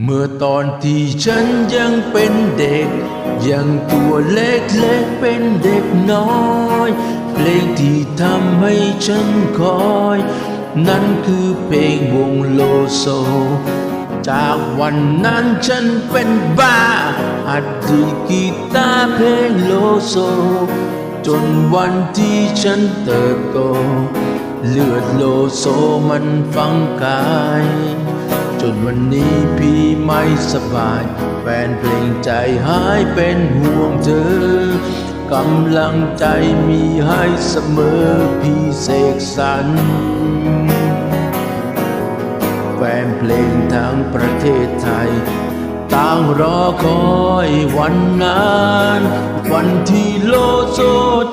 เมื่อตอนที่ฉันยังเป็นเด็ก ยังตัวเล็กๆเป็นเด็กน้อย เพลงที่ทำให้ฉันคอย นั่นคือเพลงวงโลโซ จากวันนั้นฉันเป็นบ้าหัดดีกีตาร์เพลงโลโซ จนวันที่ฉันเติบโต เลือดโลโซมันฟังกาย จนวันนี้พี่ไม่สบาย แฟนเพลงใจหายเป็นห่วงเธอกำลังใจมีให้เสมอพี่เสกสรรแฟนเพลงทั้งประเทศไทยต่างรอคอยวันนั้นวันที่โลโซ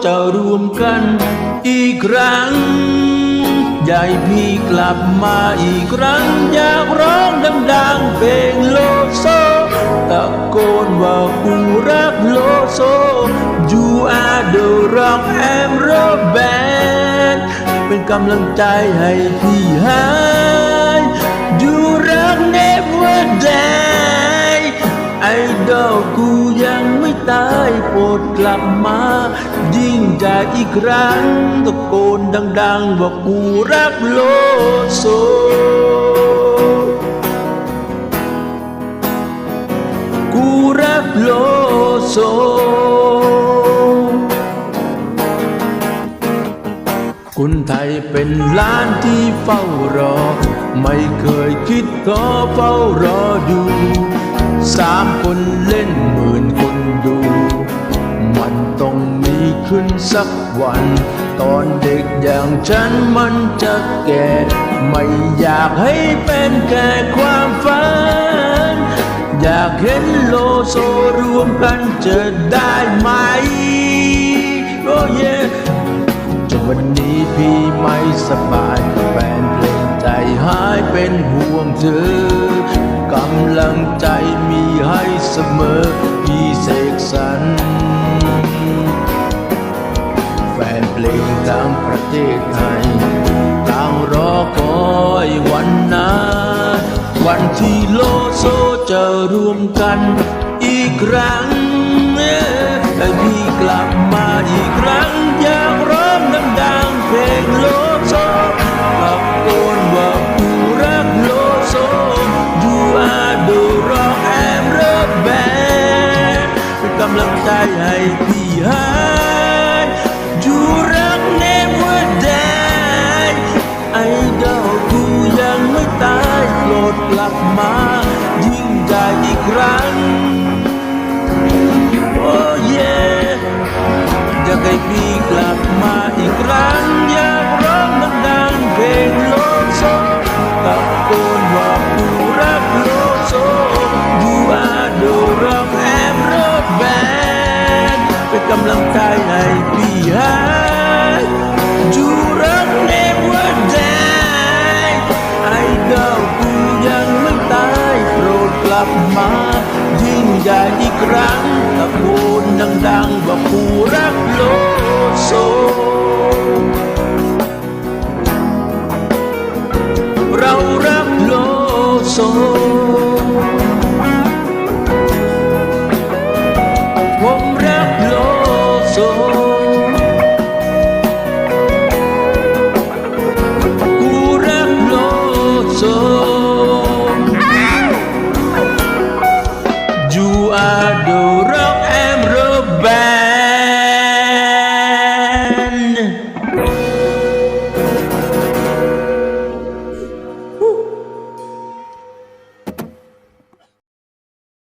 จะรวมกันอีกครั้ง ให้พี่กลับมาอีกครั้งอยากร้องดังๆเพลงโลโซตะโกนว่ากูรักโลโซ You are the rock and roll band เป็นกำลังใจให้พี่หายดูรัก never die ไอดอลกูยังไม่ ตายโปรดกลับมา ยิ่งใหญ่อีกครั้งตะโกนดัง ๆ ว่ากูรักโลโซกูรักโลโซคนไทยเป็นล้านที่เฝ้ารอ ไม่เคยคิดท้อเฝ้ารอดูสามคนเล่นหมื่นคน ดู มันต้องมีขึ้นสักวัน ตอนเด็กอย่างฉันมันจะแก่ ไม่อยากให้เป็นแค่ความฝัน อยากเห็นโลโซรวมกันจะได้ไหมโอ้เยจนวันนี้พี่ไม่สบายแฟนเพลงใจหายเป็นห่วงเธอกำลังใจมีให้เสมอ พี่เสกสรรแฟนเพลงทั้งประเทศไทยต่างรอคอยวันนั้นวันที่โลโซจะรวมกันอีกครั้งให้พี่กลับมา ลับมา ยิ่งใหญ่อีกครั้งตะโกนดังๆว่ากูรักโลโซเรารักโลโซ